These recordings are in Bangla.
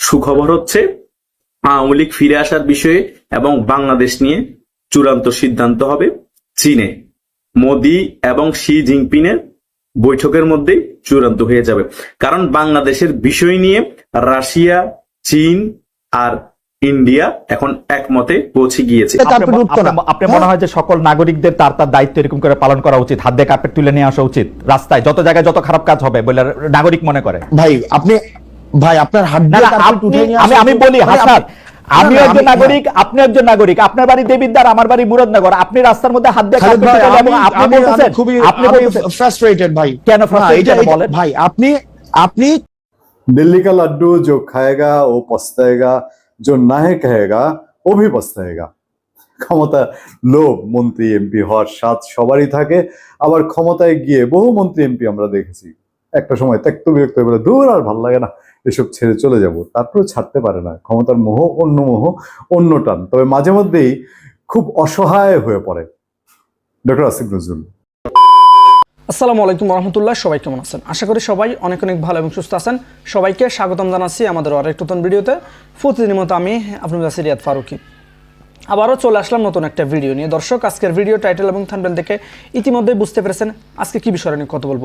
সুখবর হচ্ছে আওয়ামী লীগ ফিরে আসার বিষয়ে এবং বাংলাদেশ নিয়ে চূড়ান্ত সিদ্ধান্ত হবে চীনে। মোদি এবং শি জিনপিংয়ের বৈঠকের মধ্যেই চূড়ান্ত হয়ে যাবে। কারণ বাংলাদেশের বিষয় নিয়ে রাশিয়া চীন আর ইন্ডিয়া এখন একমতে পৌঁছে গিয়েছে। কার্পেট আপনার- উঠতো না। আপনার- আপনার মনে হয় যে সকল নাগরিকদের তার তার দায়িত্ব এরকম করে পালন করা উচিত হাত দিয়ে কার্পেট তুলে নিয়ে আসা উচিত রাস্তায় যত জায়গায় যত খারাপ কাজ হবে বলে নাগরিক মনে করে। ভাই আপনি ভাই আপনার হাত না দিয়ে না, কার্পেট আপনি- উঠে নিয়ে আমি আসা আমি উচিত। বলি ভাই, হাসান আপনি- আমি না, না, একজন আমি- নাগরিক আপনি একজন নাগরিক আপনার বাড়ি দেবিদ্বার আমার বাড়ি মুরাদনগর আপনি রাস্তার মধ্যে হাত দিয়ে খালেদ কার্পেট ভাই, তুলে আমি- এবং আপনি আমি- আমি বলতেছেন খুবই আপনি আমি বলতেছেন frustrated ভাই কেন না, frustrated এটা- কেন এটা- বলেন? ভাই আপনি আপনি दिल्ली का लड्डू जो खाएगा वो पछताएगा जो नहीं कहेगा ও ভি পস্তায়েগা ক্ষমতা লোভ মন্ত্রী এমপি হওয়ার স্বাদ সবারই থাকে আবার ক্ষমতায় গিয়ে বহু মন্ত্রী এমপি আমরা দেখেছি একটা সময় ত্যক্ত বিরক্ত হয়ে বলে দূর আর ভালো লাগে না, এসব ছেড়ে চলে যাব। তারপরেও ছাড়তে পারে না, ক্ষমতার মোহ অন্য মোহ, অন্য টান। তবে মাঝে মধ্যেই খুব অসহায় হয়ে পড়ে। ডক্টর আসিফ নজরুল। আসসালামু আলাইকুম রহমতুল্লাহ, সবাই কেমন আছেন? আশা করি সবাই অনেক অনেক ভালো এবং সুস্থ আছেন। সবাইকে স্বাগতম জানাচ্ছি আমাদের আরেক নতুন ভিডিওতে। প্রতিদিনের মতো আমি আপনার কাছে রিয়াদ ফারুকি। আবারও চলে আসলাম নতুন একটা ভিডিও নিয়ে। দর্শক, আজকের ভিডিও, টাইটেল এবং থাম্বনেল দেখে ইতিমধ্যেই বুঝতে পেরেছেন আজকে কি বিষয় নিয়ে কথা বলব।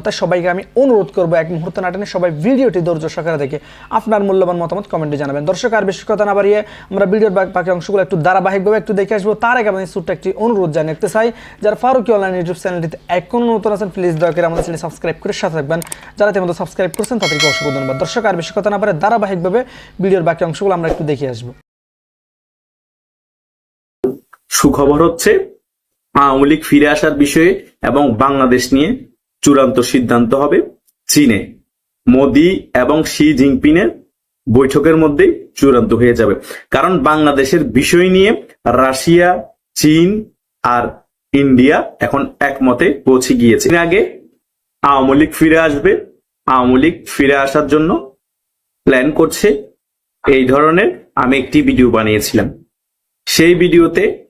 তাই সবাইকে আমি অনুরোধ করব এক মুহূর্তে নাটনে সবাই ভিডিওটি ধৈর্য সহকারে দেখে আপনার মূল্যবান মতামত কমেন্টে জানাবেন। দর্শক, আর বেশি কথা না বাড়িয়ে আমরা ভিডিওর বাকি- অংশগুলো একটু ধারাবাহিকভাবে একটু দেখে আসব। তার আগে আমি ছোট্ট একটি অনুরোধ জানাতে চাই, যারা ফারুকি অনলাইন ইউটিউব চ্যানেলটিতে এখনও নতুন আছেন প্লিজ দয়া করে আমাদের চ্যানেল সাবস্ক্রাইব করে সাথে থাকবেন। যারা ইতিমধ্যে সাবস্ক্রাইব করছেন, তাদেরকে অসংখ্য ধন্যবাদ। দর্শক, আর বেশি কথা না পারে ধারাবাহিকভাবে ভিডিওর বাকি অংশগুলো আমরা একটু দেখে আসব। সুখবর হচ্ছে, আওয়ামী লীগ ফিরে আসার বিষয়ে এবং বাংলাদেশ নিয়ে চূড়ান্ত সিদ্ধান্ত হবে চীনে। মোদি এবং শি জিনপিংয়ের বৈঠকের মধ্যেই চূড়ান্ত হয়ে যাবে। কারণ বাংলাদেশের বিষয় নিয়ে রাশিয়া, চীন আর ইন্ডিয়া এখন একমতে পৌঁছে গিয়েছে। আগে আওয়ামী লীগ ফিরে আসবে। আওয়ামী লীগ ফিরে আসার জন্য প্ল্যান করছে। এই ধরনের আমি একটি ভিডিও বানিয়েছিলাম। সেই ভিডিওতে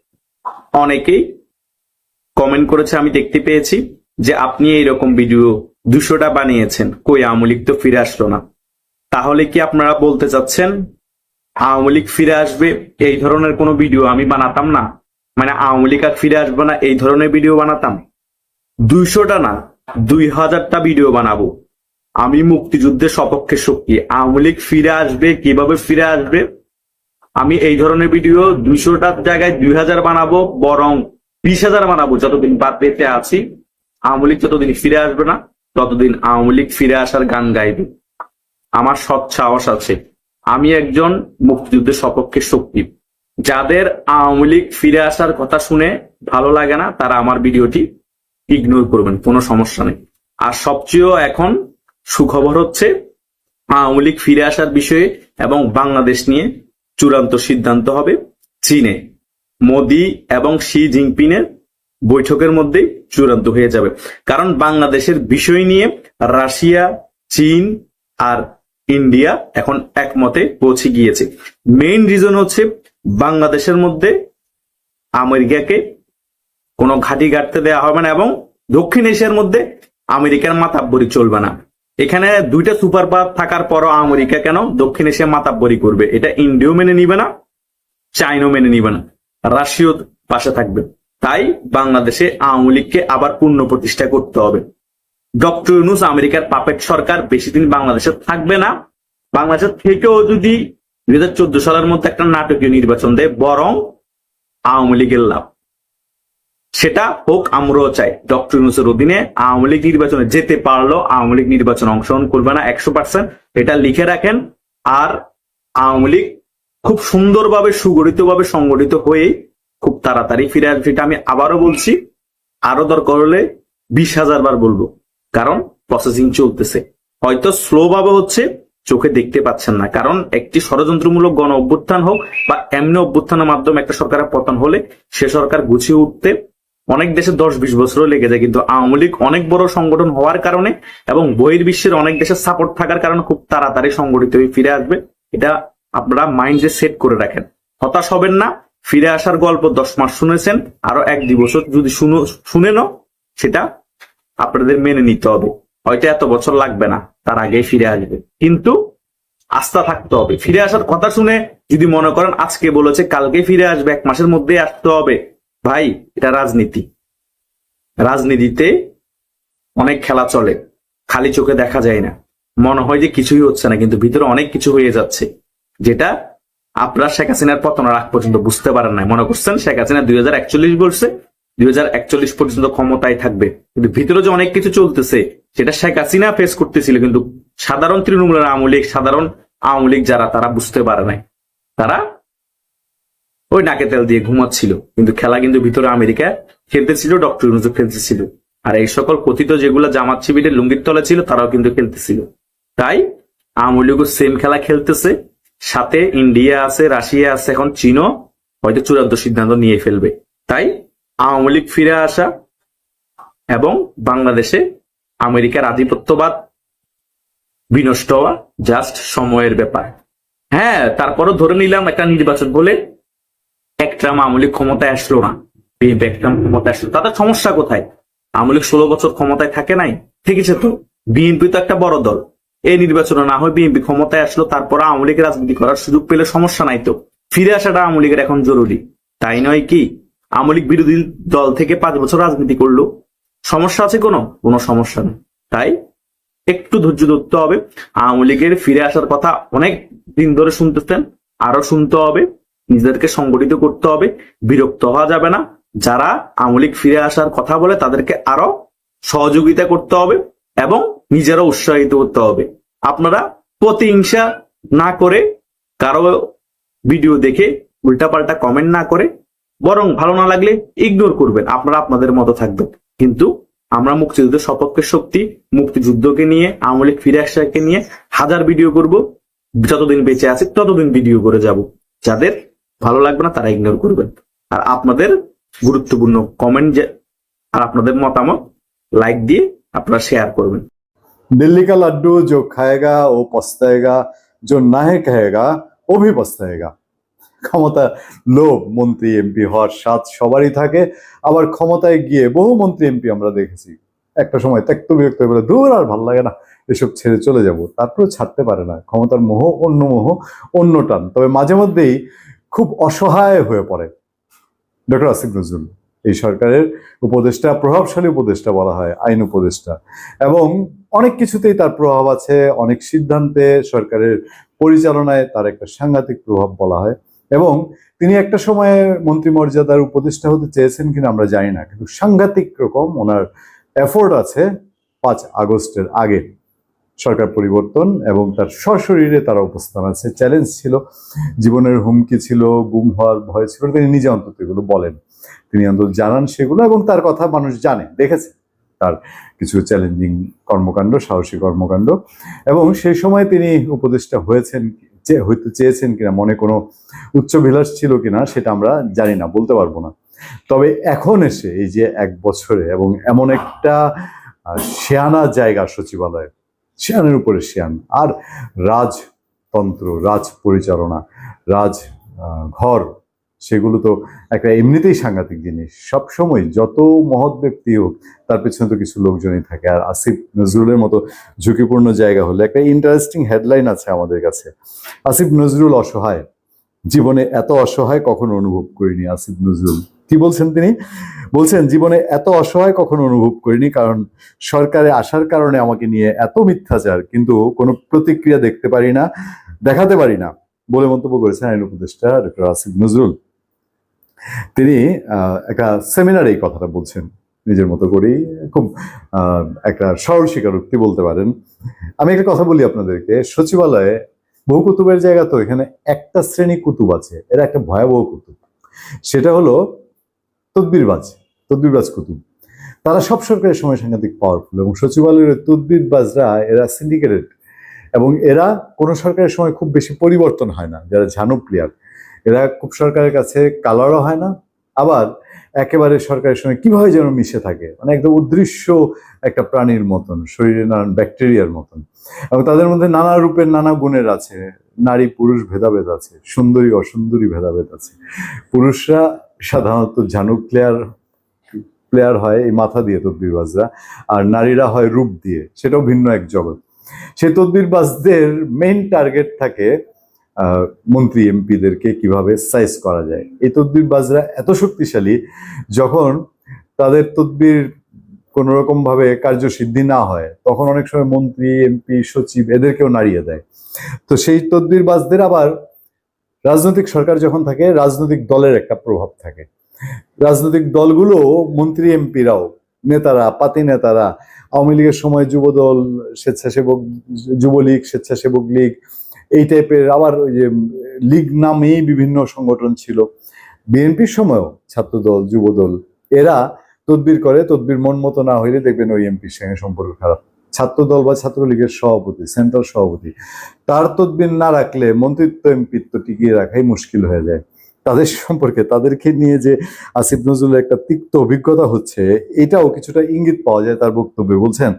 অনেকেই কমেন্ট করেছে, আমি দেখতে পেয়েছি। যে আপনি এইরকম ভিডিও দুশোটা বানিয়েছেন, কই আওয়ামী লীগ তো ফিরে আসলো না। তাহলে কি আপনারা বলতে চাচ্ছেন, আওয়ামী লীগ ফিরে আসবে, এই ধরনের কোনো ভিডিও আমি বানাতাম না? মানে আওয়ামী লীগ আর ফিরে আসবে না, এই ধরনের ভিডিও বানাতাম? দুইশোটা না, দুই হাজারটা ভিডিও বানাবো। আমি মুক্তিযুদ্ধের সপক্ষে শক্তি। আওয়ামী লীগ ফিরে আসবে, কীভাবে ফিরে আসবে? আমি এই ধরনের ভিডিও দুইশোটার জায়গায় দুই হাজার বানাবো, বরং বিশ হাজার বানাবো, যতদিন বাদ পেতে আছি। আওয়ামী লীগ যতদিন ফিরে আসবে না, ততদিন আওয়ামী লীগ ফিরে আসার গান গাইবে। আমার সৎ সাহস আছে। আমি একজন মুক্তিযুদ্ধের সপক্ষে শক্তি। যাদের আওয়ামী লীগ ফিরে আসার কথা শুনে ভালো লাগে না, তারা আমার ভিডিওটি ইগনোর করবেন, কোনো সমস্যা নেই। আর সবচেয়েও এখন সুখবর হচ্ছে, আওয়ামী লীগ ফিরে আসার বিষয়ে এবং বাংলাদেশ নিয়ে চূড়ান্ত সিদ্ধান্ত হবে চীনে। মোদি এবং শি জিনপিংয়ের বৈঠকের মধ্যেই চূড়ান্ত হয়ে যাবে। কারণ বাংলাদেশের বিষয় নিয়ে রাশিয়া, চীন আর ইন্ডিয়া এখন একমতে পৌঁছে গিয়েছে। মেইন রিজন হচ্ছে বাংলাদেশের মধ্যে আমেরিকাকে কোনো ঘাঁটি গাড়তে দেওয়া হবে না এবং দক্ষিণ এশিয়ার মধ্যে আমেরিকার মাতাব্বরি চলবে না। এখানে দুইটা সুপার পাওয়ার থাকার পরও আমেরিকা কেন দক্ষিণ এশিয়া মাতাব্বরি করবে? এটা ইন্ডিয়াও মেনে নিবে না, চাইনাও মেনে নিবে না। রাশিয়াও পাশে থাকবে। তাই বাংলাদেশে আওয়ামী লীগকে আবার পূর্ণ প্রতিষ্ঠা করতে হবে। ডক্টর ইউনুস আমেরিকার পাপেট সরকার বেশি দিন বাংলাদেশে থাকবে না। বাংলাদেশের থেকেও যদি দুই হাজার চোদ্দ সালের মধ্যে একটা নাটকীয় নির্বাচন দেয়, বরং আওয়ামী লীগের লাভ। সেটা হোক, আমরাও চাই। ডক্টর ইউনুসের অধীনে আওয়ামী লীগ নির্বাচনে যেতে পারল আওয়ামী লীগ নির্বাচনে অংশগ্রহণ করবে না একশো পার্সেন্ট এটা লিখে রাখেন। আর আওয়ামী লীগ খুব সুন্দরভাবে, সুগঠিতভাবে সংগঠিত হয়ে খুব তাড়াতাড়ি ফিরে আসবে। এটা আমি আবারও বলছি, আরও দরকার হলে বিশ হাজার বার বলব, কারণ প্রসেসিং চলতেছে। হয়তো স্লো ভাবে হচ্ছে, চোখে দেখতে পাচ্ছেন না। কারণ একটি ষড়যন্ত্রমূলক গণ অভ্যুত্থান হোক বা এমনি অভ্যুত্থানের মাধ্যমে একটা সরকারের পতন হলে, সে সরকার গুছিয়ে উঠতে অনেক দেশে দশ বিশ বছরও লেগে যায়। কিন্তু আওয়ামী লীগ অনেক বড় সংগঠন হওয়ার কারণে এবং বহির্বিশ্বের অনেক দেশের সাপোর্ট থাকার কারণে খুব তাড়াতাড়ি সংগঠিত হয়ে ফিরে আসবে। এটা আপনারা মাইন্ডে সেট করে রাখেন। হতাশ হবেন না ফিরে আসার গল্প দশ মাস শুনেছেন, আরও এক দুই বছর যদি শুনো, শুনেনও, সেটা আপনাদের মেনে নিতে হবে। হয়তো এত বছর লাগবে না, তার আগে ফিরে আসবে। কিন্তু আস্থা থাকতে হবে। ফিরে আসার কথা শুনে যদি মনে করেন, আজকে বলেছে, কালকে ফিরে আসবে, এক মাসের মধ্যে আসতে হবে। ভাই, এটা রাজনীতি। রাজনীতিতে অনেক খেলা চলে, খালি চোখে দেখা যায় না। মনে হয় যে কিছুই হচ্ছে না, কিন্তু ভিতরে অনেক কিছু হয়ে যাচ্ছে, যেটা আপনার শেখ হাসিনার পতনের আগ পর্যন্ত বুঝতে পারেন না মনে করছেন শেখ হাসিনা দুই হাজার একচল্লিশ বলছে, দুই হাজার একচল্লিশ পর্যন্ত ক্ষমতায় থাকবে। কিন্তু ভিতরে যে অনেক কিছু চলতেছে, সেটা শেখ হাসিনা ফেস করতেছিল, কিন্তু সাধারণ তৃণমূলের আওয়ামী সাধারণ আওয়ামী যারা, তারা বুঝতে পারে নাই। তারা ওই নাকে তেল দিয়ে ঘুমাচ্ছিল। কিন্তু খেলা কিন্তু ভিতরে আমেরিকা খেলতেছিল, ডক্টর ইউনুসও খেলতেছিল। আর এই সকল কথিত যেগুলো জামাত শিবিরের লুঙ্গির তলে ছিল, তারাও কিন্তু খেলতেছিল। তাই আওয়ামী লীগও সেম খেলা খেলতেছে। সাথে ইন্ডিয়া আছে, রাশিয়া আছে, এখন চীনও হয়তো চূড়ান্ত সিদ্ধান্ত নিয়ে ফেলবে। তাই আওয়ামী লীগ ফিরে আসা এবং বাংলাদেশে আমেরিকার আধিপত্যবাদ বিনষ্ট হওয়া জাস্ট সময়ের ব্যাপার। হ্যাঁ তারপরও ধরে নিলাম একটা নির্বাচন বলে একটা আওয়ামী লীগ ক্ষমতায় আসলো না। বিএনপি ক্ষমতায় আসলো। তাদের সমস্যা কোথায়? আওয়ামী লীগ ষোলো বছর ক্ষমতায় থাকে নাই? থেকেছে তো। বিএনপি তো একটা বড় দল। এই নির্বাচনে না হয় বিএনপি ক্ষমতায় আসলো, তারপর আওয়ামী লীগ রাজনীতি করার সুযোগ পেলে সমস্যা নাই তো। ফিরে আসাটা আওয়ামী লীগের এখন জরুরি। তাই নয় কি? আওয়ামী লীগ বিরোধী দল থেকে পাঁচ বছর রাজনীতি করল। সমস্যা আছে কোনো? কোনো সমস্যা নেই। তাই একটু ধৈর্য ধরতে হবে। আওয়ামী লীগের ফিরে আসার কথা অনেক দিন ধরে শুনতেছেন আরও শুনতে হবে। নিজেদেরকে সংগঠিত করতে হবে। বিরক্ত হওয়া যাবে না। যারা আওয়ামী লীগ ফিরে আসার কথা বলে তাদেরকে আরও সহযোগিতা করতে হবে এবং নিজেরা উৎসাহিত করতে হবে। আপনারা প্রতিহিংসা না করে কারও ভিডিও দেখে উল্টাপাল্টা কমেন্ট না করে বরং ভালো না লাগলে ইগনোর করবেন, আপনারা আপনাদের মতো থাকবেন। কিন্তু আমরা মুক্তিযুদ্ধের সপক্ষে শক্তি, মুক্তিযুদ্ধকে নিয়ে, আওয়ামী লীগ ফিরে আসাকে নিয়ে হাজার ভিডিও করব, যতদিন বেঁচে আছে ততদিন ভিডিও করে যাব। যাদের ভালো লাগবে না, তারা ইগনোর করবেন। আর আপনাদের গুরুত্বপূর্ণ কমেন্ট আর আপনাদের মতামত লাইক দিয়ে আপনারা শেয়ার করবেন। दिल्ली का लड्डू जो खाएगा वो पछताएगा जो नहीं कहेगा ও ভি পস্তায়েগা ক্ষমতা লোভ মন্ত্রী এমপি হওয়ার স্বাদ সবারই থাকে আবার ক্ষমতায় গিয়ে বহু মন্ত্রী এমপি আমরা দেখেছি একটা সময় ত্যক্ত বিরক্ত হয়ে বলে দূর আর ভালো লাগে না এসব ছেড়ে চলে যাব তারপরেও ছাড়তে পারে না ক্ষমতার মোহ অন্য মোহ অন্য টান তবে মাঝে মধ্যেই খুব অসহায় হয়ে পড়ে ডক্টর আসিফ নজরুল এই সরকারের উপদেষ্টা প্রভাবশালী উপদেষ্টা বলা হয় আইন উপদেষ্টা এবং অনেক কিছুতেই তার প্রভাব আছে, অনেক সিদ্ধান্তে সরকারের পরিচালনায় তার একটা সাংঘাতিক প্রভাব বলা হয়। এবং তিনি একটা সময়ে মন্ত্রী মর্যাদার উপদেষ্টা হতে চেয়েছেন কিনা আমরা জানি না, কিন্তু সাংঘাতিক রকম ওনার এফোর্ট আছে পাঁচ আগস্টের আগে। সরকার পরিবর্তন এবং তার সশরীরে তার অবস্থান আছে চ্যালেঞ্জ ছিল, জীবনের হুমকি ছিল, গুম হওয়ার ভয় ছিল, তিনি নিজে অন্তত এগুলো বলেন। তিনি অন্তত জানান সেগুলো এবং তার কথা মানুষ জানে, দেখেছে। তার কিছু চ্যালেঞ্জিং কর্মকাণ্ড, সাহসী কর্মকাণ্ড। এবং সেই সময় তিনি উপদেষ্টা হয়েছেন হয়তো চেয়েছেন কিনা, মনে কোনো উচ্চবিলাস ছিল কিনা, সেটা আমরা জানি না, বলতে পারব না। তবে এখন এসে এই যে এক বছরে এবং এমন একটা শেয়ানা জায়গা সচিবালয় শেয়ানের উপরে শেয়ান আর রাজতন্ত্র, রাজ পরিচালনা, রাজ ঘর সেগুলো তো একটা এমনিতেই সাংঘাতিক জিনিস। সব সময় যত মহৎ ব্যক্তি হোক, তার পেছনে তো কিছু লোকজনই থাকে। আর আসিফ নজরুলের মতো ঝুঁকিপূর্ণ জায়গা হলে একটা ইন্টারেস্টিং হেডলাইন আছে আমাদের কাছে। আসিফ নজরুল অসহায়। জীবনে এত অসহায় কখনো অনুভব করিনি আসিফ নজরুল। কি বলছেন তিনি? বলছেন, জীবনে এত অসহায় কখনো অনুভব করিনি কারণ সরকারে আসার কারণে আমাকে নিয়ে এত মিথ্যাচার। কিন্তু কোনো প্রতিক্রিয়া দেখতে পারি না, দেখাতে পারি না। বলে মন্তব্য করেছেন আইন উপদেষ্টা ডক্টর আসিফ নজরুল। তিনি একটা সেমিনারে এই কথাটা বলছেন। নিজের মতো করেই খুব একটা সরল স্বীকারোক্তি বলতে পারেন। আমি একটা কথা বলি আপনাদেরকে। সচিবালয়ে বহু কুতুবের জায়গা তো, এখানে একটা শ্রেণি কুতুব আছে। এরা একটা ভয়াবহ কুতুব। সেটা হলো তদ্বিরবাজ তদ্বিরবাজ কুতুব। তারা সব সরকারের সময় সাংঘাতিক পাওয়ারফুল এবং সচিবালয়ের তদবির বাজরা এরা সিন্ডিকেটেড এবং এরা কোনো সরকারের সময় খুব বেশি পরিবর্তন হয় না। যারা ঝানু প্লেয়ার এরা খুব সরকারের কাছে কালারও হয় না, আবার একেবারে সরকারের সঙ্গে কীভাবে যেন মিশে থাকে মানে একদম উদৃশ্য একটা প্রাণীর মতন, শরীরে নানান ব্যাকটেরিয়ার মতন। এবং তাদের মধ্যে নানা রূপের নানা গুণের আছে, নারী পুরুষ ভেদাভেদ আছে, সুন্দরী অসুন্দরী ভেদাভেদ আছে। পুরুষরা সাধারণত ঝানুক প্লেয়ার প্লেয়ার হয় এই মাথা দিয়ে তদ্বিরবাজরা, আর নারীরা হয় রূপ দিয়ে, সেটাও ভিন্ন এক জগৎ। সেই তদ্বিরবাজদের মেইন টার্গেট থাকে মন্ত্রী এমপিদেরকে কীভাবে সাইজ করা যায়। এই তদ্বিরবাজরা এত শক্তিশালী, যখন তাদের তদ্বির কোনো রকম ভাবে কার্যসিদ্ধি না হয়, তখন অনেক সময় মন্ত্রী, এমপি, সচিব এদেরকেও নাড়িয়ে দেয়। তো সেই তদ্বিরবাজদের আবার রাজনৈতিক সরকার যখন থাকে, রাজনৈতিক দলের একটা প্রভাব থাকে। রাজনৈতিক দলগুলো মন্ত্রী, এমপিরাও, নেতারা, পাতি নেতারা, আওয়ামী লীগের সময় যুবদল, স্বেচ্ছাসেবক, যুবলীগ, স্বেচ্ছাসেবক লীগ এই টাইপের আবার ওই যে লীগ নামেই বিভিন্ন সংগঠন ছিল। বিএনপির সময়ও ছাত্রদল, যুবদল, এরা তদবির করে, তদবির মন মতো না হইলে দেখবেন ওই এমপির সঙ্গে সম্পর্ক খারাপ। ছাত্রদল বা ছাত্রলীগের সভাপতি সেন্ট্রাল সভাপতি, তার তদবির না রাখলে মন্ত্রিত্ব এমপিত্ব টিকিয়ে রাখাই মুশকিল হয়ে যায়। তাদের সম্পর্কে তাদেরকে নিয়ে যে আসিফ নজরুলের একটা তিক্ত অভিজ্ঞতা হচ্ছে, এটাও কিছুটা ইঙ্গিত পাওয়া যায় তার বক্তব্যে, বলছেন,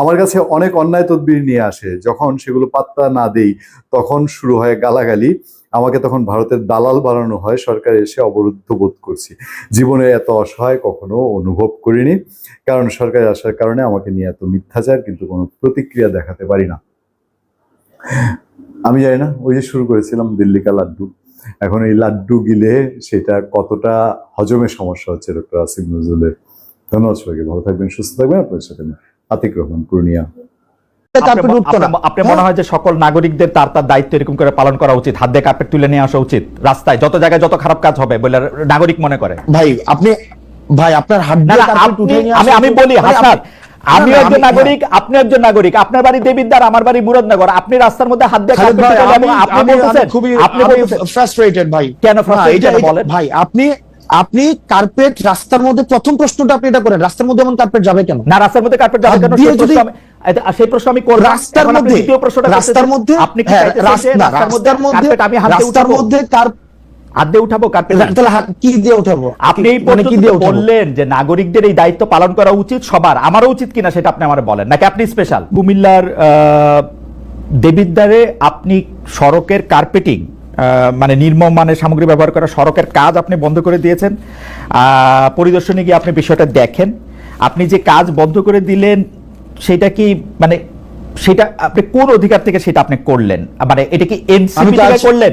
আমার কাছে অনেক অন্যায় তদবির নিয়ে আসে, যখন সেগুলো পাত্তা না দেই, তখন শুরু হয় গালাগালি। আমাকে তখন ভারতের দালাল বানানো হয়, সরকার এসে অবরুদ্ধ বোধ করছি। জীবনে এত অসহায় কখনো অনুভব করিনি, কারণ সরকারে আসার কারণে আমাকে নিয়ে এত মিথ্যাচার, কিন্তু কোনো প্রতিক্রিয়া দেখাতে পারি না। আমি জানি না, ওই যে শুরু করেছিলাম দিল্লিকা লাড্ডু। এখন এই লাড্ডু গিলে সেটা কতটা হজমের সমস্যা হচ্ছে ডক্টর আসিফ নজরুলের। ধন্যবাদ সবাইকে ভালো থাকবেন সুস্থ থাকবেন। আপনার সাথে আতিক রহমান পূর্ণিয়া। কার্পেট আপনার- উঠতো না। আপনার- আপনার মনে হয় যে সকল নাগরিকদের তার তার দায়িত্ব এরকম করে পালন করা উচিত হাত দিয়ে কার্পেট তুলে নিয়ে আসা উচিত রাস্তায় যত জায়গায় যত খারাপ কাজ হবে বলে নাগরিক মনে করে। ভাই আপনি ভাই আপনার হাত দিয়ে কার্পেট উঠে নিয়ে আমি আমি বলি মানে হাসান না, একজন নাগরিক আপনি একজন নাগরিক। আপনার বাড়ি দেবিদ্বার আমার বাড়ি মুরাদনগর। আপনি রাস্তার মধ্যে হাত দিয়ে কার্পেট ভাই, আমি- আপনি আমি- আমি বলতেছেন। আপনি আমি বলতেছেন frustrated ভাই। কেন এটা- বলেন? ভাই আপনি আপনি কার্পেট রাস্তার মধ্যে প্রথম প্রশ্নটা আপনি এটা করেন। রাস্তার মধ্যে এমন কার্পেট যাবে কেন? না রাস্তার মধ্যে কার্পেট যাবে কেন? সেই প্রশ্ন যদি- আমি- সেই প্রশ্ন আমি করব। রাস্তার মধ্যে দ্বিতীয় প্রশ্নটা রাস্তার মধ্যে আপনি কি হ্যাঁ, রাস্তার মধ্যে কার্পেট আমি রাস্তার মধ্যে কার হাত দিয়ে উঠাবো কি দিয়ে উঠাবো? আপনি এই মানে কি দিয়ে বললেন যে নাগরিকদের এই দায়িত্ব পালন করা উচিত সবার। আমারও উচিত কিনা সেটা আপনি আমার বলেন। নাকি আপনি স্পেশাল কুমিল্লার দেবিদ্বারে আপনি সড়কের কার্পেটিং মানে নির্মম মানের সামগ্রী ব্যবহার করা সড়কের কাজ আপনি বন্ধ করে দিয়েছেন। আহ, পরিদর্শনে গিয়ে আপনি বিষয়টা দেখেন। আপনি যে কাজ বন্ধ করে দিলেন সেটা কি মানে সেটা আপনি কোন অধিকার থেকে সেটা আপনি করলেন? মানে এটা কি এনসিপি করলেন?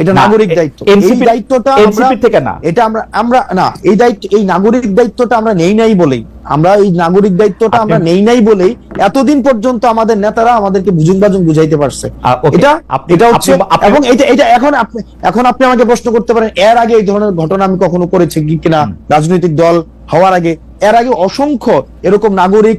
এটা নাগরিক দায়িত্ব। এই দায়িত্বটা আমরা থেকে না। এটা আমরা আমরা না এই দায়িত্ব এই নাগরিক দায়িত্বটা আমরা নেই নাই বলেই। আমরা এই নাগরিক দায়িত্বটা আমরা নেই নাই বলেই এতদিন পর্যন্ত আমাদের নেতারা আমাদেরকে বুঝুন বাজুন বুঝাইতে পারছে। এটা এটা হচ্ছে এবং এটা এটা এখন আপনি এখন আপনি আমাকে প্রশ্ন করতে পারেন এর আগে এই ধরনের ঘটনা আমি কখনো করেছি কি কিনা রাজনৈতিক দল হওয়ার আগে? এর আগে অসংখ্য এরকম নাগরিক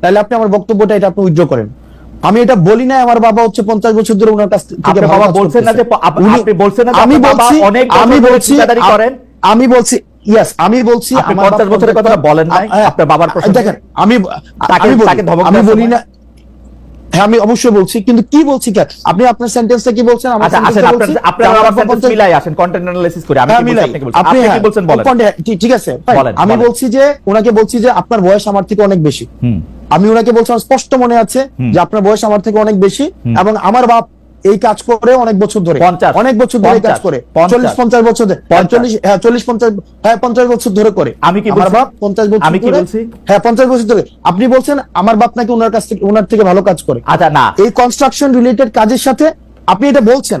তাহলে আপনি আমার বক্তব্যটা এটা আপনি উইথড্র করেন। আমি এটা বলি না আমার বাবা হচ্ছে পঞ্চাশ বছর ধরে ওনার কাছ থেকে বাবা বলছেন না যে। আপনি বলছেন না আমি বলছি অনেক আমি বলছি করেন। আমি বলছি ইয়েস আমি বলছি আমার 50 বছরের কথাটা বলেন নাই? হ্যাঁ, আপনার বাবার? দেখেন আমি তাকে- আমি বলি- ধমক আমি বলি না হ্যাঁ আমি অবশ্যই বলছি কিন্তু কি বলছি কেন আপনি আপনার সেন্টেন্সটা কি বলছেন? আচ্ছা আসেন আপনার আপনার যে আমার আমার বাবা sentence পঞ্চাশ- মিলাই আসেন কন্টেন্ট অ্যানালাইসিস করে। আমি হ্যাঁ, কি বলছি কি বলছেন? আপনি কি হ্যাঁ, বলছেন? বলেন। ঠিক- ঠিক আছে আমি বলছি যে ওনাকে বলছি যে আপনার বয়স আমার থেকে অনেক বেশি। হুম। আমি ওনাকে বলছিলাম স্পষ্ট মনে আছে যে আপনার বয়স আমার থেকে অনেক বেশি এবং আমার বাপ এই কাজ করে অনেক বছর ধরে। অনেক বছর ধরে কাজ করে। 50 চল্লিশ পঞ্চাশ বছর ধরে। হ্যাঁ, চল্লিশ হ্যাঁ পঞ্চাশ হ্যাঁ পঞ্চাশ বছর ধরে করে। আমি কি আমার বাপ পঞ্চাশ বছর আমি কি বলছি? হ্যাঁ পঞ্চাশ বছর ধরে। আপনি বলছেন আমার বাপ নাকি ওনার কাছ থেকে ওনার থেকে ভালো কাজ করে। আচ্ছা না। এই কনস্ট্রাকশন রিলেটেড কাজের সাথে আপনি এটা বলছেন।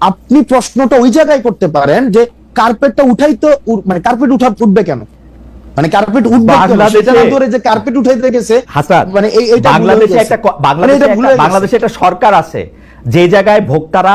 আপনি প্রশ্নটা ওই জায়গায় করতে পারেন যে কার্পেটটা উঠাই তো মানে কার্পেট উঠা উঠবে কেন? মানে কার্পেট উঠবে বাংলাদেশে- ধরে যে কার্পেট উঠাইতে গেছে মানে এই বাংলাদেশে একটা মানে বাংলাদেশে একটা- সরকার আছে যে জায়গায় ভোক্তারা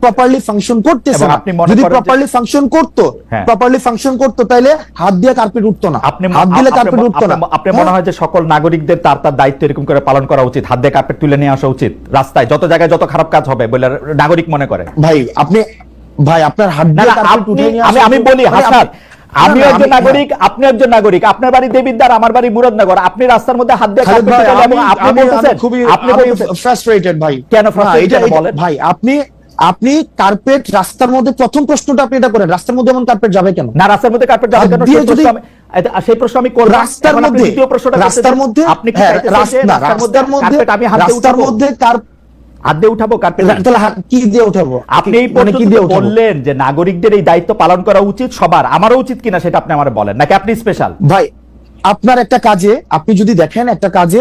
প্রপারলি ফাংশন করতেছে না। যদি প্রপারলি ফাংশন করতো। প্রপারলি ফাংশন করতো তাইলে হাত দিয়ে কার্পেট উঠতো না। আপনি হাত দিলে কার্পেট উঠতো না। আপনি- মনে হয় যে সকল নাগরিকদের তার তার দায়িত্ব এরকম করে পালন করা উচিত। হাত দিয়ে কার্পেট তুলে নিয়ে আসা উচিত। রাস্তায় যত জায়গায় যত খারাপ কাজ হবে বলে নাগরিক মনে করে। ভাই আপনি ভাই আপনার হাত দিয়ে কার্পেট উঠে নিয়ে আমি আমি বলি মানে হাসান আমি একজন নাগরিক আপনি একজন নাগরিক। আপনার বাড়ি দেবিদ্বার আমার বাড়ি মুরাদনগর। আপনি রাস্তার মধ্যে হাত দিয়ে কার্পেট তুলে এবং আপনি বলতেছেন আপনি frustrated ভাই। কেন এটা- বলেন? ভাই আপনি আপনি কার্পেট রাস্তার মধ্যে প্রথম প্রশ্নটা আপনি এটা করেন রাস্তার মধ্যে এমন কার্পেট যাবে কেন? না রাস্তার মধ্যে কার্পেট যাবে কেন? সেই প্রশ্ন আমি- করব। রাস্তার মধ্যে দ্বিতীয় প্রশ্নটা রাস্তার মধ্যে আপনি কি হ্যাঁ, না, রাস্তার মধ্যে কার্পেট আমি হাত রাস্তার মধ্যে কার হাত দিয়ে উঠাবো কার্পেট কি দিয়ে উঠাবো? আপনি এই মানে কি দিয়ে বললেন যে নাগরিকদের এই দায়িত্ব পালন করা উচিত সবার। আমারও উচিত কিনা সেটা আপনি আমার বলেন নাকি আপনি স্পেশাল ভাই আপনার একটা কাজে আপনি যদি দেখেন একটা কাজে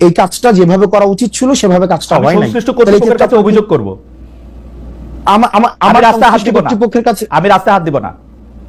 এই কাজটা যেভাবে করা উচিত ছিল সেভাবে কাজটা হয় কাছে অভিযোগ করব। আমা- আমা- আমি আমার হাত দিব না। আমি রাস্তায় হাত দিব না।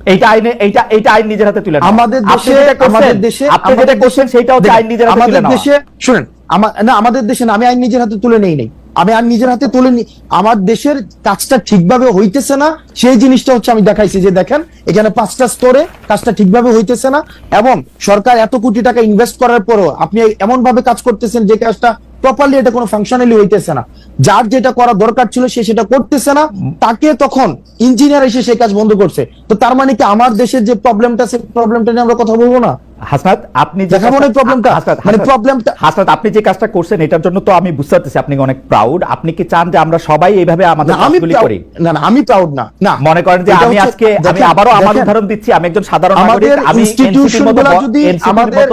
এইটা আইনে এইটা এইটা আইন নিজের হাতে তুলে আমাদের দেশে আমাদের দেশে আপনি যেটা করছেন দেশে- হচ্ছে আইন নিজের হাতে আমাদের দেশে শুনেন। আমা- না আমাদের দেশে না আমি আইন নিজের হাতে তুলে নেই নাই। আমি আইন নিজের হাতে তুলে নি আমার দেশের কাজটা ঠিকভাবে হইতেছে না সেই জিনিসটা হচ্ছে আমি দেখাইছি যে দেখেন এখানে পাঁচটা স্তরে কাজটা ঠিকভাবে হইতেছে না এবং সরকার এত কোটি টাকা ইনভেস্ট করার পরও আপনি এমন ভাবে কাজ করতেছেন যে কাজটা প্রপারলি এটা কোনো ফাংশনালি হইতেছে না। যার যেটা করা দরকার ছিল সে সেটা করতেছে না তাকে তখন ইঞ্জিনিয়ার এসে সেই কাজ বন্ধ করছে। তো তার মানে কি আমার দেশের যে প্রবলেমটা সেই প্রবলেমটা নিয়ে আমরা কথা বলব না? হাসনাত আপনি যে প্রবলেমটা মানে প্রবলেমটা হাসনাত আপনি যে কাজটা করছেন এটার জন্য তো আমি বুঝতে পারতেছি আপনি অনেক প্রাউড আপনি কি চান যে আমরা সবাই এইভাবে আমাদের কাজগুলি করি? না না আমি প্রাউড না। না মনে করেন যে আমি আজকে আমি আবারও আমার উদাহরণ দিচ্ছি আমি একজন সাধারণ নাগরিক আমি institution NCP র মতো গুলা ব- যদি আমাদের-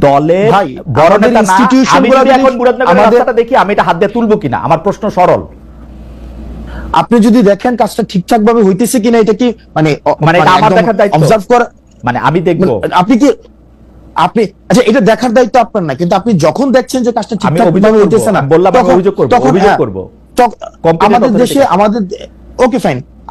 দলের বড় আমাদের নেতা না institution আমি গুলা যদি যদি এখন মুরাদনগরের রাস্তাটা দেখি আমি এটা হাত দিয়ে তুলবো কিনা আমার প্রশ্ন সরল আপনি যদি দেখেন কাজটা ঠিকঠাক ভাবে হইতেছে কিনা এটা কি মানে মানে আমার দেখার দায়িত্ব। অবজার্ভ করা মানে আমি দেখব মানে আপনি কি আপনি আচ্ছা এটা দেখার দায়িত্ব আপনার না কিন্তু আপনি যখন দেখছেন যে কাজটা ঠিকঠাক ভাবে। হইতেছে না বললাম অভিযোগ করব, অভিযোগ হ্যাঁ, করব। আমাদের দেশে আমাদের ওকে ফাইন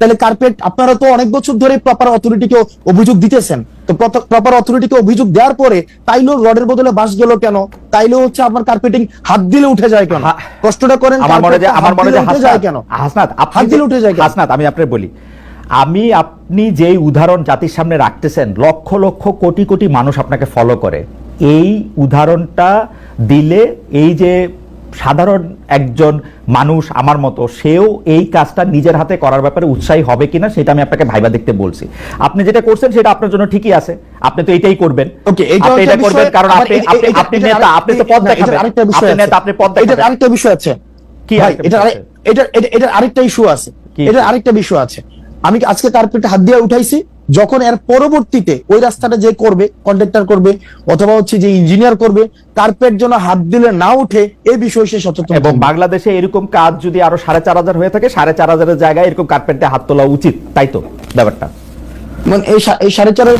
তাহলে কার্পেট আপনারা তো অনেক বছর ধরে প্রপার অথরিটিকে অভিযোগ দিতেছেন। তো প্রপার অথরিটিকে অভিযোগ দেওয়ার পরে তাইলেও রডের বদলে বাস গেল কেন? তাইলেও হচ্ছে আপনার কার্পেটিং হাত দিলে উঠে যায় কেন? কষ্টটা করেন আমার মনে আমার মনে উঠে যায় কেন? হাসনাত হাত দিলে উঠে যায়? হাসনাত আমি আপনাকে বলি আমি আপনি যেই উদাহরণ জাতির সামনে রাখতেছেন লক্ষ লক্ষ কোটি কোটি মানুষ আপনাকে ফলো করে। এই উদাহরণটা দিলে এই যে সাধারণ একজন মানুষ আমার মতো সেও এই কাজটা নিজের হাতে করার ব্যাপারে উৎসাহী হবে কিনা সেটা আমি আপনাকে ভাইবা দেখতে বলছি। আপনি যেটা করছেন সেটা আপনার জন্য ঠিকই আছে। আপনি তো এটাই করবেন। ওকে এটা আপনি এটা করবেন কারণ আপনি নেতা আপনি তো পদ দেখাবেন। আপনি। নেতা আপনি পদ এটার দেখাবেন। আরেকটা বিষয় আছে। কি ভাই এটা এটা এটা আরেকটা ইস্যু আছে। এটা আরেকটা বিষয় আছে। আমি আজকে কার্পেট হাত দিয়ে উঠাইছি? যখন এর পরবর্তীতে ওই রাস্তাটা যে করবে কন্ট্রাক্টর করবে, অথবা হচ্ছে যে ইঞ্জিনিয়ার করবে কার্পেট জন্য হাত দিলে না উঠে এই বিষয়ে সে সচেতন এবং বাংলাদেশে এরকম কাজ যদি আরও সাড়ে চার হাজার হয়ে থাকে, সাড়ে চার হাজারের জায়গায় এরকম কার্পেটে হাত তোলা উচিত, তাই তো ব্যাপারটা? মানে এই সাড়ে চারের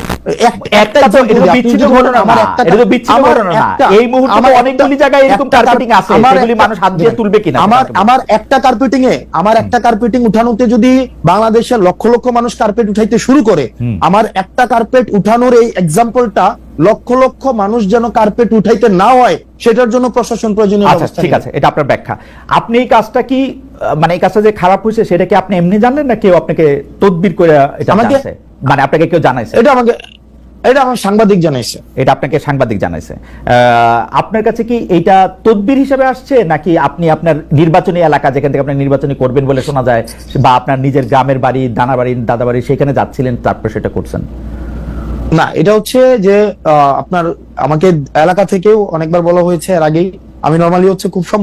একটা তো এটা বিচ্ছিন্ন ঘটনা আমার একটা এটা তো বিচ্ছিন্ন ঘটনা না। এই মুহূর্তে অনেকগুলি জায়গায় এরকম একটা carpeting কার- আছে, সেগুলি মানুষ হাত দিয়ে তুলবে কিনা আমার আমার একটা কার্পেটিং এ আমার একটা কার্পেটিং উঠানোতে যদি বাংলাদেশের লক্ষ লক্ষ মানুষ কার্পেট উঠাইতে শুরু করে আমার একটা কার্পেট উঠানোর এই এক্সাম্পলটা লক্ষ লক্ষ মানুষ যেন কার্পেট উঠাইতে না হয় সেটার জন্য প্রশাসন প্রয়োজনীয় আচ্ছা ব্যবস্থা ঠিক আছে এটা আপনার ব্যাখ্যা। আপনি এই কাজটা কি মানে এই কাজটা যে খারাপ হয়েছে সেটা কি আপনি এমনি জানলেন না কেউ আপনাকে তদবির করে এটা আমাকে- মানে আপনাকে কেউ জানাইছে? এটা আমাকে এটা আমার সাংবাদিক জানাইছে। এটা আপনাকে সাংবাদিক জানাইছে। আপনার কাছে কি এইটা তদবির হিসেবে আসছে নাকি আপনি আপনার নির্বাচনী এলাকা যেখান থেকে আপনি নির্বাচনী করবেন বলে শোনা যায় বা আপনার নিজের গ্রামের বাড়ি দানা বাড়ি দাদা বাড়ি সেখানে যাচ্ছিলেন তারপর সেটা করছেন? না এটা হচ্ছে যে আপনার আমাকে এলাকা থেকেও অনেকবার বলা হয়েছে এর আগেই। আমি নর্মালি হচ্ছে খুব সম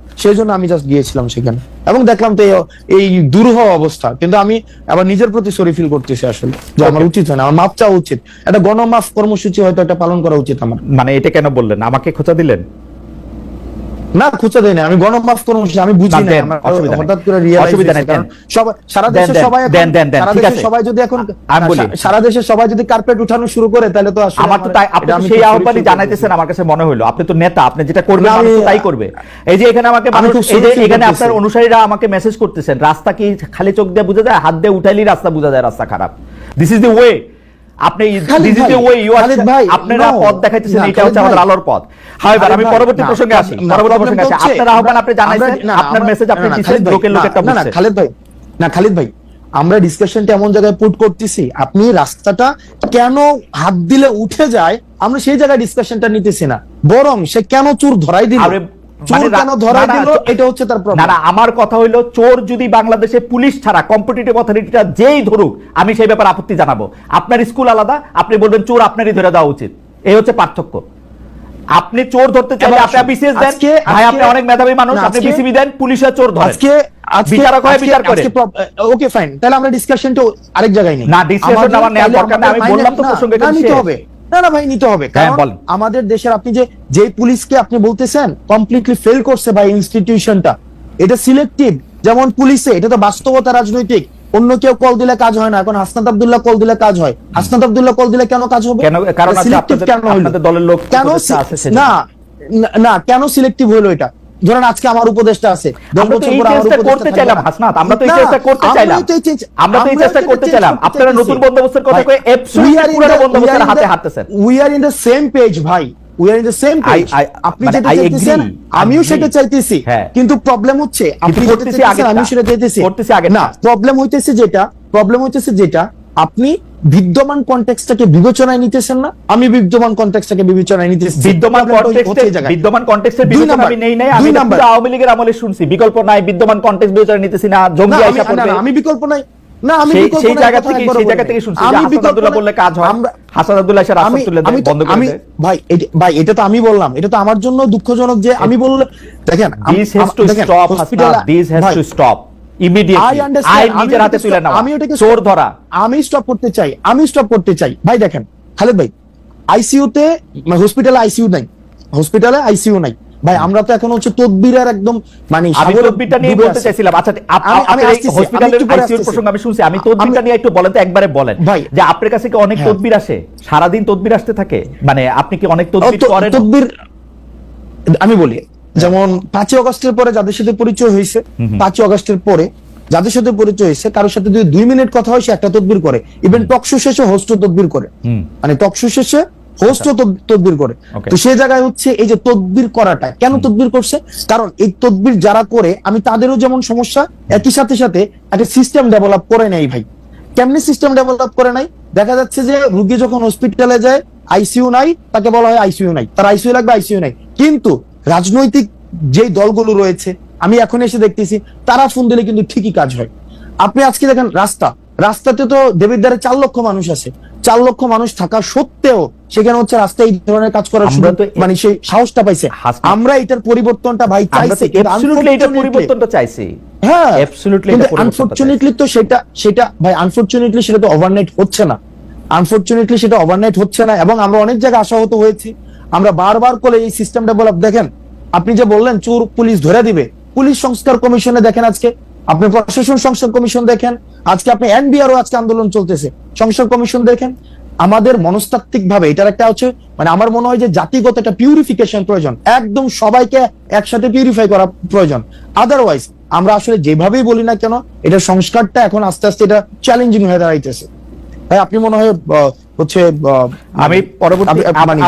সেই জন্য আমি জাস্ট গিয়েছিলাম সেখানে। এবং দেখলাম তো এই- দুরূহ অবস্থা। কিন্তু আমি আবার নিজের প্রতি সরি ফিল করতেছি আসলে যে আমার উচিত হয় না আমার মাপ চাওয়া উচিত। একটা গণমাফ কর্মসূচি হয়তো একটা পালন করা উচিত আমার। মানে এটা কেন বললেন? আমাকে খোঁচা দিলেন? না খুঁজে দেয় না আমি গণমাফ কর্মসূচি আমি বুঝি না। হঠাৎ করে অসুবিধা নেই। সবাই সারা দেশে সবাই দেন, দেন, দেন, ঠিক আছে। সবাই যদি এখন আমি বলি। সারা দেশে সবাই যদি কার্পেট উঠানো শুরু করে তাহলে তো আসলে আমার তো তাই আপনি সেই আহ্বানই জানাইতেছেন আমার কাছে মনে হলো আপনি তো নেতা আপনি যেটা করবেন মানুষ তাই করবে। এই যে এখানে আমাকে আমি মানুষ এই যে এখানে আপনার অনুসারীরা আমাকে মেসেজ করতেছেন রাস্তা কি খালি চোখ দিয়ে বোঝা যায়? হাত দিয়ে উঠাইলেই রাস্তা বোঝা যায় রাস্তা খারাপ। দিস ইজ দ্য ওয়ে আপনি খালিদ ভাই, ওয়ে ইউ আর আপনারা পথ দেখাইতেছেন এটা হচ্ছে আমাদের আলোর পথ আমি পরবর্তী প্রসঙ্গে আসি পরবর্তী প্রসঙ্গে আসি। আপনার আহ্বান আপনি আমরা- জানাইছেন আপনার মেসেজ আপনি না, না, দিচ্ছেন খালিদ ভাই, লোকের না, না, না, খালিদ ভাই না খালিদ ভাই আমরা ডিসকাশনটা এমন জায়গায় পুট করতেছি আপনি রাস্তাটা কেন হাত দিলে উঠে যায় আমরা সেই জায়গায় ডিসকাশনটা নিতেছি না। বরং সে কেন চুর ধরাই দিল? চোর মানে কেন ধরাই না, না, দিল এটা হচ্ছে তার প্রবলেম না আমার কথা হইল চোর যদি বাংলাদেশে পুলিশ ছাড়া কম্পিটিটিভ অথরিটিটা যেই ধরুক আমি সেই ব্যাপারে আপত্তি জানাব। আপনার স্কুল আলাদা আপনি বলবেন চোর আপনারই ধরে দেওয়া উচিত। এই হচ্ছে পার্থক্য। আপনি চোর ধরতে চাইলে আপনি বিসিএস দেন। ভাই আপনি অনেক মেধাবী মানুষ আপনি বিসিবি দেন পুলিশের চোর ধরে আজকে বিচারক হয় বিচার করে। ওকে ফাইন তাহলে আমরা ডিসকাশনটা আরেক জায়গায় নেই। না, আমাদের আমার নেওয়ার দরকার আমি বললাম তো প্রসঙ্গ নিতে হবে। না না ভাই নিতে হবে। হ্যাঁ, কারণ আমাদের দেশের আপনি যে যে পুলিশকে আপনি বলতেছেন কমপ্লিটলি ফেল করছে ভাই ইনস্টিটিউশনটা এটা সিলেক্টিভ যেমন পুলিশে এটা তো বাস্তবতা রাজনৈতিক। অন্য কেউ কল দিলে কাজ হয় না। এখন হাসনাত আব্দুল্লাহ কল দিলে কাজ হয়। হাসনাত আব্দুল্লাহ কল দিলে কেন কাজ হবে? কেন কারণ আপনাদের- কেন? দলের লোক কেন না- না কেন সিলেক্টিভ হলো এটা? ধরেন আজকে আমার উপদেষ্টা আছে দশ বছর পর আমার করতে চাইলাম হাসনাত। আমরা তো এই চেষ্টা করতে চাইলাম। তো এই চেষ্টা- আমরা তো এই চেষ্টা করতে চাইলাম। আপনারা নতুন বন্দোবস্তের কথা কয়ে পুরো বন্দোবস্তের হাতে হাঁটতেছেন। we are in the same page ভাই। আপনি মানে যেটা চাইতেছেন আমিও সেটা চাইতেছি। হ্যাঁ। কিন্তু প্রবলেম হচ্ছে আপনি যেটা চাইতেছেন আমিও সেটা চাইতেছি। করতেছি আগেরটা। না প্রবলেম হইতেছে যেটা প্রবলেম হইতেছে যেটা আপনি বিদ্যমান কনটেক্সটটাকে বিবেচনায় নিতেছেন না? আমি বিদ্যমান কনটেক্সটটাকে বিবেচনায় নিতেছি। বিদ্যমান কনটেক্সটে বিদ্যমান কনটেক্সটের বিবেচনা আমি নেই নাই আমি নাম্বার। আওয়ামী লীগের আমলে শুনছি। বিকল্প নাই বিদ্যমান কনটেক্সট বিবেচনা নিতেছি না জঙ্গি আইসা পড়বে। আমি বিকল্প নাই। না আমি বিকল্প সেই জায়গা থেকে সেই জায়গা থেকে শুনছি আমি বিকল্প আব্দুল্লাহ বললে কাজ হয়। আমরা- হাসান আব্দুল্লাহ রাস্তা আমি তুলে তো- বন্ধ করে আমি ভাই ভাই এটা তো আমি বললাম। এটা তো আমার জন্য দুঃখজনক যে আমি বললে দেখেন this has to stop Hasnat this has to stop I immediately understand, আইন আমি নিজের হাতে ওটাকে তুলে stop- নেওয়া আমি ওটাকে চোর ধরা। আমি স্টপ করতে চাই। আমি স্টপ করতে চাই। ভাই দেখেন খালেদ ভাই আইসিইউতে হসপিটালে আইসিইউ নাই। হসপিটালে আইসিইউ নাই। ভাই আমরা তো এখন হচ্ছে তদবিরের একদম মানে আমি তদবিরটা নিয়ে বলতে চাইছিলাম। আচ্ছা আপ- আমি- আমি আপনার এই আসতেছি, আমি হসপিটালের আইসিইউর প্রসঙ্গ আমি শুনছি। আমি তদবিরটা নিয়ে একটু বলেন তো একবারে বলেন। ভাই। যে আপনার কাছে কি অনেক হ্যাঁ। তদবির আসে? সারাদিন তদবির আসতে থাকে? মানে আপনি কি অনেক করেন? তদবির আমি বলি যেমন পাঁচই অগস্টের পরে যাদের সাথে পরিচয় হয়েছে পাঁচই অগস্টের পরে যাদের সাথে পরিচয় হয়েছে কারোর সাথে যদি দুই মিনিট কথা হয় সে একটা তদবির করে। ইভেন টকশো শেষে হোস্ট তদবির করে। মানে টকশো শেষে হোস্ট তদবির করে. তো সেই জায়গায় হচ্ছে এই যে তদবির করাটা কেন তদবির করছে? কারণ এই তদবির যারা করে আমি তাদেরও যেমন সমস্যা একই সাথে সাথে একটা সিস্টেম ডেভেলপ করে নাই ভাই। কেমনি সিস্টেম ডেভেলপ করে নাই দেখা যাচ্ছে যে রুগী যখন হসপিটালে যায় আইসিইউ নাই তাকে বলা হয় আইসিইউ নাই। তার আইসিইউ লাগবে আইসিইউ নাই। কিন্তু রাজনৈতিক যে দলগুলো রয়েছে আমি এখন এসে দেখতেছি তারা ফোন দিলে কিন্তু ঠিকই কাজ হয়। আপনি আজকে দেখেন রাস্তা। রাস্তাতে তো দেবিদ্বারে চার লক্ষ মানুষ আছে। চার লক্ষ মানুষ থাকা সত্ত্বেও সেখানে হচ্ছে রাস্তায় এই ধরনের কাজ করার সুযোগ মানে সেই সাহসটা পাইছে। আমরা এটার পরিবর্তনটা ভাই চাইছি এটা পরিবর্তনটা চাইছি। হ্যাঁ আনফরচুনেটলি তো সেটা সেটা ভাই আনফরচুনেটলি সেটা তো ওভারনাইট হচ্ছে না। আনফরচুনেটলি সেটা ওভারনাইট হচ্ছে না এবং আমরা অনেক জায়গায় আশাহত হয়েছি। আমরা বারবার করে এই সিস্টেমটা বলে দেখেন, আপনি যে বললেন চোর পুলিশ ধরে দিবে, পুলিশ সংস্কার কমিশনে দেখেন আজকে। আপনি প্রশাসন সংস্কার কমিশন দেখেন, আজকে আপনি এনবিআরও আজকে আন্দোলন চলতেছে। সংস্কার কমিশন দেখেন, আমাদের মনস্তাত্ত্বিক ভাবে এটার একটা হচ্ছে মানে আমার মনে হয় যে জাতিগত একটা পিউরিফিকেশন প্রয়োজন। একদম সবাইকে একসাথে পিউরিফাই করা প্রয়োজন। আদারওয়াইজ আমরা আসলে যেভাবেই বলি না কেন, এটা সংস্কারটা এখন আস্তে আস্তে এটা চ্যালেঞ্জিং হয়ে দাঁড়াইতেছে। আপনি মনে হয় হচ্ছে আহ, আমি পরবর্তী মানে।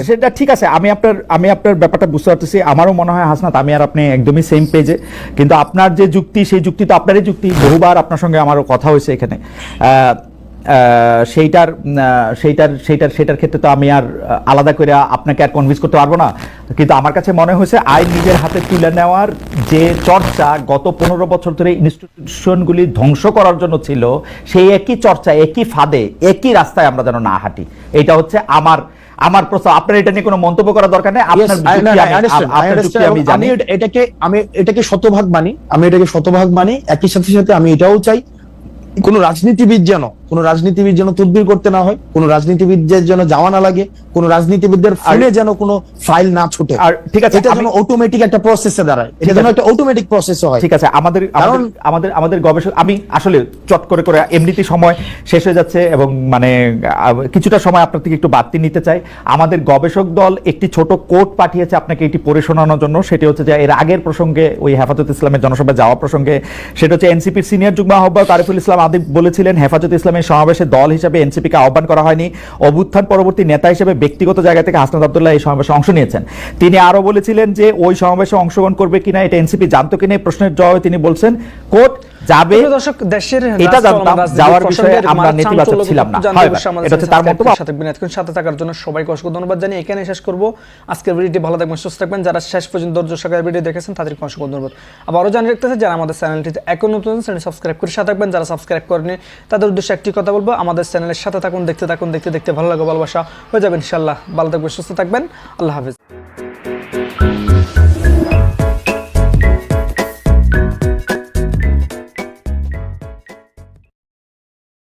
সেটা ঠিক আছে আমি আপনার আমি আপনার ব্যাপারটা বুঝতে পারতেছি। আমারও মনে হয় হাসনাত আমি আর আপনি একদমই সেম পেজে কিন্তু আপনার যে যুক্তি সেই যুক্তি তো আপনারই যুক্তি। বহুবার আপনার সঙ্গে আমারও কথা হয়েছে এখানে। আহ, সেইটার সেইটার সেইটার সেটার ক্ষেত্রে তো আমি আর আলাদা করে আপনাকে আর কনভিন্স করতে পারব না। কিন্তু আমার কাছে মনে হয়েছে আইন নিজের হাতে তুলে নেওয়ার যে চর্চা গত পনেরো বছর ধরে ইনস্টিটিউশনগুলি ধ্বংস করার জন্য ছিল সেই একই চর্চা একই ফাঁদে একই রাস্তায় আমরা যেন না হাঁটি। এটা হচ্ছে আমার আমার প্রস্তাব। আপনার এটা নিয়ে কোনো মন্তব্য করার দরকার নেই? আমি- এটাকে আমি এটাকে শতভাগ মানি আমি এটাকে শতভাগ মানি। একই সাথে সাথে আমি এটাও চাই কোন রাজনীতিবিদ যেন কোন রাজনীতিবিদ যেন তদবির করতে না হয় কোন রাজনীতিবিদদের যেন যাওয়া না লাগে কোন রাজনীতিবিদদের ফোনে যেন কোনো ফাইল না ছুটে। আর ঠিক আছে, এটা যেন অটোমেটিক একটা প্রসেসে দাঁড়ায়। এটা যেন একটা অটোমেটিক প্রসেস হয়। ঠিক আছে আমাদের কারণ- আমাদের আমাদের গবেষক আমি আসলে চট করে করে এমনিতেই সময় শেষ হয়ে যাচ্ছে এবং মানে কিছুটা সময় আপনার থেকে একটু বাড়তি নিতে চাই। আমাদের গবেষক দল একটি ছোট কোট পাঠিয়েছে আপনাকে এটি পড়ে শোনানোর জন্য। সেটি হচ্ছে যে এর আগের প্রসঙ্গে ওই হেফাজত ইসলামের জনসভায় যাওয়া প্রসঙ্গে সেটা হচ্ছে এনসিপির সিনিয়র যুগ্ম আহ্বায়ক আরিফুল ইসলাম আদিব বলেছিলেন হেফাজত ইসলামের সমাবেশে দল হিসেবে এনসিপিকে আহ্বান করা হয়নি। অভ্যুত্থান পরবর্তী নেতা হিসেবে ব্যক্তিগত জায়গা থেকে হাসনাত আবদুল্লাহ এই সমাবেশে অংশ নিয়েছেন। তিনি আরও বলেছিলেন যে ওই সমাবেশে অংশগ্রহণ করবে কিনা এটা এনসিপি জানতো কিনা এই প্রশ্নের জবাবে তিনি বলছেন কোট যাবে। দর্শক দেশের এটা জানতাম, যাওয়ার বিষয়ে আমরা নেতিবাচক ছিলাম না। এটা হচ্ছে তার মন্তব্য। সাথে বিনাতক্ষণ সাথে থাকার জন্য সবাইকে অসংখ্য ধন্যবাদ জানিয়ে এখানে শেষ করব। আজকের ভিডিওটি ভালো থাকবেন সুস্থ থাকবেন। যারা শেষ পর্যন্ত ধৈর্য সহকারে ভিডিও দেখেছেন তাদেরকে অসংখ্য ধন্যবাদ। আবারও জানিয়ে রাখতেছে যারা আমাদের চ্যানেলটিতে এখন নতুন চ্যানেল সাবস্ক্রাইব করে সাথে থাকবেন। যারা সাবস্ক্রাইব করেনি তাদের উদ্দেশ্যে একটি কথা বলব। আমাদের চ্যানেলের সাথে থাকুন, দেখতে থাকুন, দেখতে দেখতে ভালো লাগে ভালোবাসা হয়ে যাবেন ইনশাল্লাহ ভালো থাকবেন, সুস্থ থাকবেন। আল্লাহ হাফিজ।